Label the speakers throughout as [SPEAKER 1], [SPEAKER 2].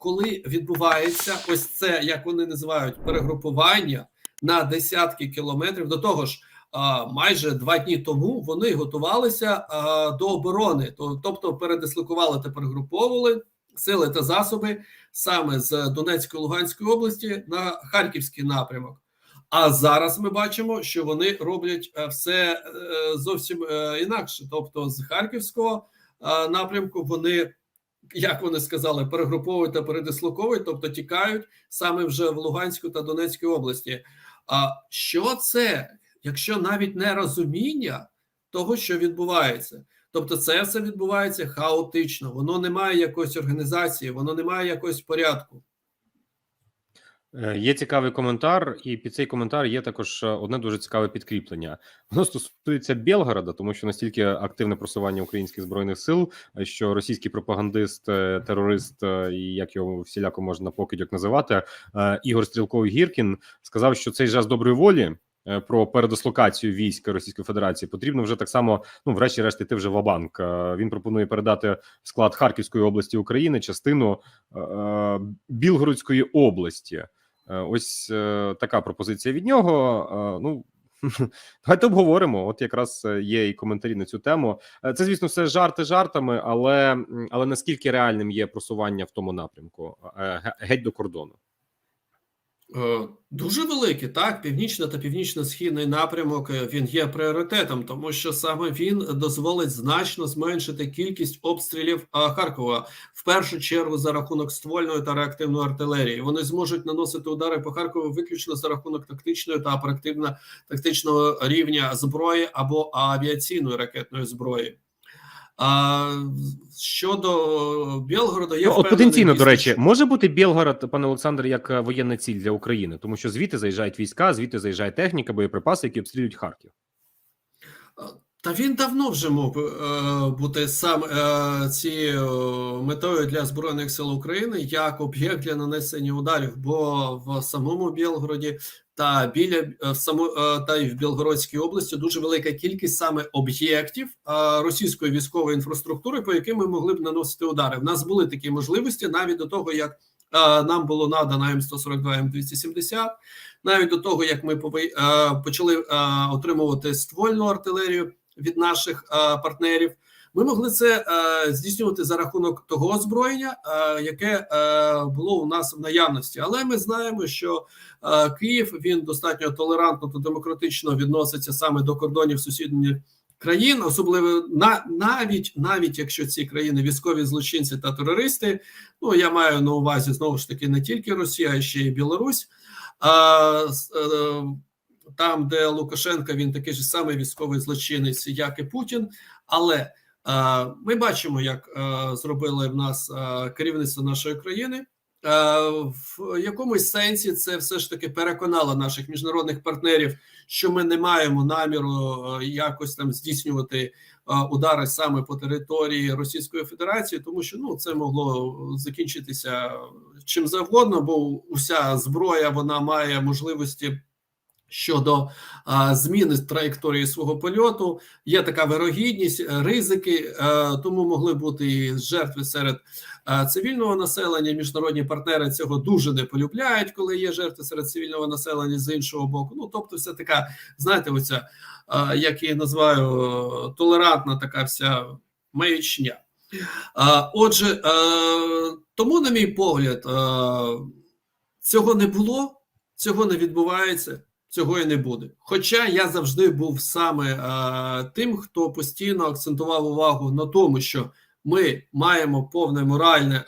[SPEAKER 1] коли відбувається ось це, як вони називають, перегрупування на десятки кілометрів, до того ж, майже два дні тому вони готувалися до оборони, тобто передислокували та перегруповували сили та засоби саме з Донецької Луганської області на Харківський напрямок. А зараз ми бачимо, що вони роблять е, все е, зовсім е, інакше. Тобто, з харківського напрямку вони, як вони сказали, перегруповують та передислоковують, тобто тікають саме вже в Луганську та Донецькій області. А що це, якщо навіть не розуміння того, що відбувається? Тобто, це все відбувається хаотично, воно не має якоїсь організації, воно не має якогось порядку.
[SPEAKER 2] Е, Є цікавий коментар, і під цей коментар є також е, одне дуже цікаве підкріплення. Воно стосується Білгорода, тому що настільки активне просування українських збройних сил, е, що російський пропагандист, терорист, і як його всіляко можна покидьок називати, Ігор Стрілков Гіркін сказав, що цей жест доброї волі. Про передислокацію військ Російської Федерації потрібно вже так само. Ну, врешті-решт, йти вже в банк. Він пропонує передати склад Харківської області України частину е, Білгородської області. Е, Ось е, така пропозиція від нього. Е, Ну давайте обговоримо. От якраз є і коментарі на цю тему. Це, звісно, все жарти жартами, але але наскільки реальним є просування в тому напрямку геть до кордону?
[SPEAKER 1] Е, Дуже великий, так, північна та північно-східний напрямок е, він є пріоритетом, тому що саме він дозволить значно зменшити кількість обстрілів Харкова в першу чергу за рахунок ствольної та реактивної артилерії. Вони зможуть наносити удари по Харкову виключно за рахунок тактичної та оперативно тактичного рівня зброї або авіаційної ракетної зброї. А щодо Білгорода, я
[SPEAKER 2] Ну,
[SPEAKER 1] впевнений,
[SPEAKER 2] потенційно, до речі, може бути Білгород, пане Олександр, як е, воєнна ціль для України, тому що звідти заїжджають війська, звідти заїжджає техніка, боєприпаси, які обстрілюють Харків.
[SPEAKER 1] Та він давно вже мог е, бути сам е, цією метою для збройних сил України як об'єкт для нанесення ударів, бо в самому Білгороді та біля е, само, е, та й в Білгородській області дуже велика кількість саме об'єктів е, російської військової інфраструктури, по яким ми могли б наносити удари. В нас були такі можливості навіть до того, як нам було надано М142, М270, навіть до того, як ми почали отримувати ствольну артилерію від наших партнерів. Ми могли це е, здійснювати за рахунок того озброєння, е, яке е, було у нас в наявності. Але ми знаємо, що е, Київ він достатньо толерантно та демократично відноситься саме до кордонів сусідніх країн, особливо на навіть навіть якщо ці країни військові злочинці та терористи. Ну я маю на увазі знову ж таки не тільки Росія, а ще й Білорусь. А, е, там, де Лукашенко, він такий ж самий військовий злочинець, як і Путін. Але е, ми бачимо, як е, зробили в нас е, керівництво нашої країни. Е, в якомусь сенсі це все ж таки переконало наших міжнародних партнерів, що ми не маємо наміру якось там здійснювати удари саме по території Російської Федерації, тому що ну це могло закінчитися чим завгодно, бо уся зброя вона має можливості щодо а, зміни траєкторії свого польоту. Є така вирогідність, е, ризики, е, тому могли бути і жертви серед е, цивільного населення. Міжнародні партнери цього дуже не полюбляють, коли є жертви серед цивільного населення з іншого боку. Ну тобто, все така, знаєте, оця, е, як її називаю, толерантна така вся маячня. А, Отже, тому, на мій погляд, цього не було, цього не відбувається, цього і не буде. Хоча я завжди був саме е, тим, хто постійно акцентував увагу на тому, що ми маємо повне моральне е,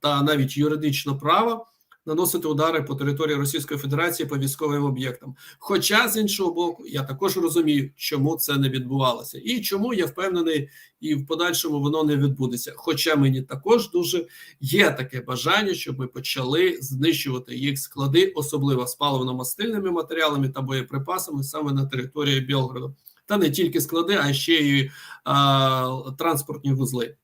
[SPEAKER 1] та навіть юридичне право наносити удари по території Російської Федерації по військовим об'єктам. Хоча з іншого боку, я також розумію, чому це не відбувалося, і чому я впевнений, і в подальшому воно не відбудеться. Хоча мені також дуже є таке бажання, щоб ми почали знищувати їх склади, особливо з паливно-мастильними матеріалами та боєприпасами саме на території Білгороду. Та не тільки склади, а ще й а, транспортні вузли.